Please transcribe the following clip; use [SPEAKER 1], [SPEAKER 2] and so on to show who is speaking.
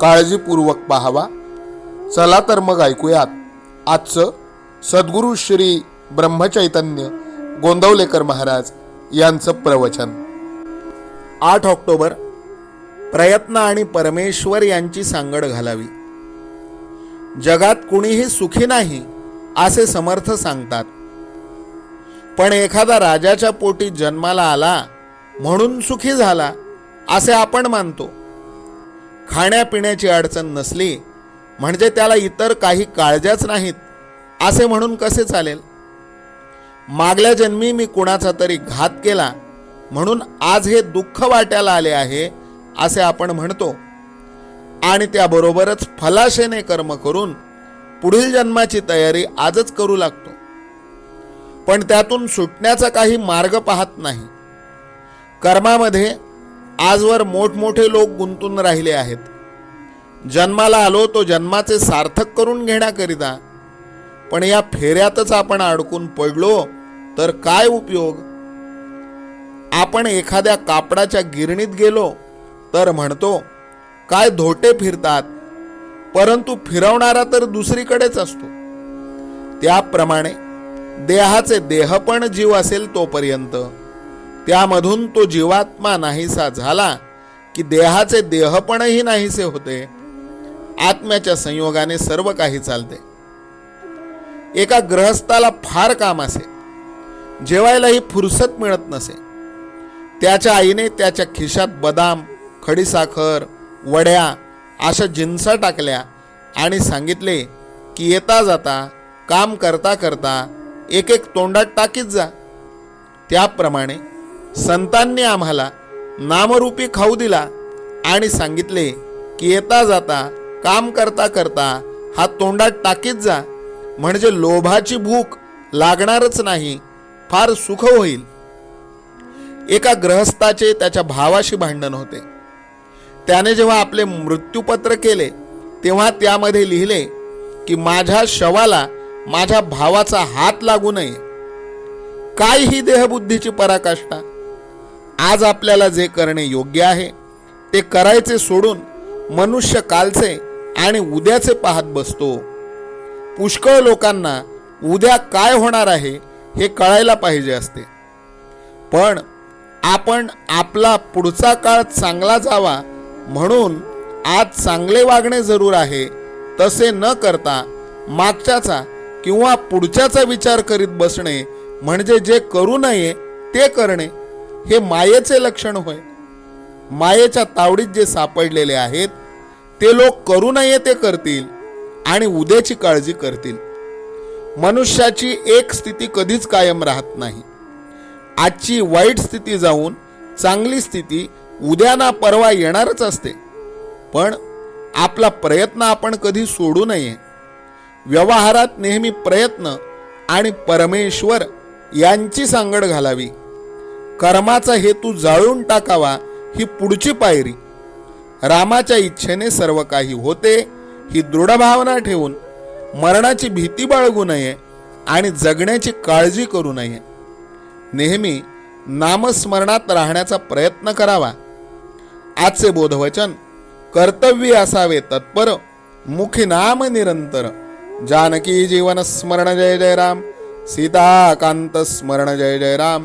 [SPEAKER 1] काळजीपूर्वक पाहावा. चला तर मग ऐकूयात. आजचं सद्गुरू श्री ब्रह्मचैतन्य गोंदवलेकर महाराज यांचं प्रवचन. आठ ऑक्टोबर प्रयत्न आणि परमेश्वर यांची सांगड घालावी. जगात कुणीही सुखी नाही असे समर्थ सांगतात. पण एखादा राजाच्या पोटी जन्माला आला म्हणून सुखी झाला असे आपण मानतो. खाण्यापिण्याची अडचण नसली म्हणजे त्याला इतर काही काळज्याच नाहीत असे म्हणून कसे चालेल? मागल्या जन्मी मी कुणाचा तरी घात केला म्हणून आज हे दुःख वाट्याला आले आहे असे आपण म्हणतो. आणि त्याबरोबरच फलाशेने कर्म करून पुढील जन्माची तयारी आजच करू लागतो. पण त्यातून सुटण्याचा काही मार्ग पाहत नाही. कर्मामध्ये आजवर मोठमोठे लोक गुंतून राहिले आहेत. जन्माला आलो तो जन्माचे सार्थक करून घेण्याकरिता. पण या फेऱ्यातच आपण अडकून पडलो तर काय उपयोग? आपण एखाद्या कापडाच्या गिरणीत गेलो तर म्हणतो काय धोटे फिरतात परंतु फिरवणारा तर दुसरीकडेच असतो. त्याप्रमाणे देहाचे देह पण जीव असेल तोपर्यंत त्यामधून तो जीवात्मा नाहीसा झाला की देहाचे देहपणही नाहीसे होते. आत्म्याच्या संयोगाने सर्व काही चालते. एका ग्रहस्थाला फार काम असे. जेवायलाही फुरसत मिळत नसे. त्याच्या आईने त्याच्या खिशात बदाम खडीसाखर वड्या अशा जिन्सा टाकल्या आणि सांगितले की येता जाता काम करता करता एक एक तोंडात टाकीत जा. त्याप्रमाणे संतांनी आम्हाला नामरूपी खाऊ दिला आणि सांगितले की येता जाता काम करता करता हा तोंडात टाकीत जा. म्हणजे लोभाची भूक लागणारच नाही फार सुख होईल. एका ग्रहस्थाचे त्याच्या भावाशी भांडण होते. त्याने जेव्हा आपले मृत्यूपत्र केले तेव्हा त्यामध्ये लिहिले की माझ्या शवाला माझ्या भावाचा हात लागू नये. काय ही देहबुद्धीची पराकाष्ठा आज आपल्याला जे करणे योग्य आहे ते करायचे सोडून मनुष्य कालचे आणि उद्याचे पाहत बसतो. पुष्कळ लोकांना उद्या काय होणार आहे हे कळायला पाहिजे असते. पण आपण आपला पुढचा काळ चांगला जावा म्हणून आज चांगले वागणे जरूर आहे तसे न करता मागच्याचा किंवा पुढच्याचा विचार करीत बसणे म्हणजे जे करू नये ते करणे हे मायेचे लक्षण होय. मायेच्या तावडीत जे सापडलेले आहेत ते लोक करू नये ते करतील आणि उद्याची काळजी करतील. मनुष्याची एक स्थिती कधीच कायम राहत नाही. आजची वाईट स्थिती जाऊन चांगली स्थिती उद्या ना परवा येणारच असते. पण आपला प्रयत्न आपण कधी सोडू नये. व्यवहारात नेहमी प्रयत्न आणि परमेश्वर यांची सांगड घालावी. कर्माचा हेतू जाळून टाकावा ही पुढची पायरी. रामाच्या इच्छेने सर्व काही होते ही दृढ भावना ठेवून मरणाची भीती बाळगू नये आणि जगण्याची काळजी करू नये. नेहमी नामस्मरणात राहण्याचा प्रयत्न करावा. आजचे बोधवचन कर्तव्य असावे तत्पर मुखी नाम निरंतर. जानकी जीवन स्मरण जय जय राम. सीताकांत स्मरण जय जय राम.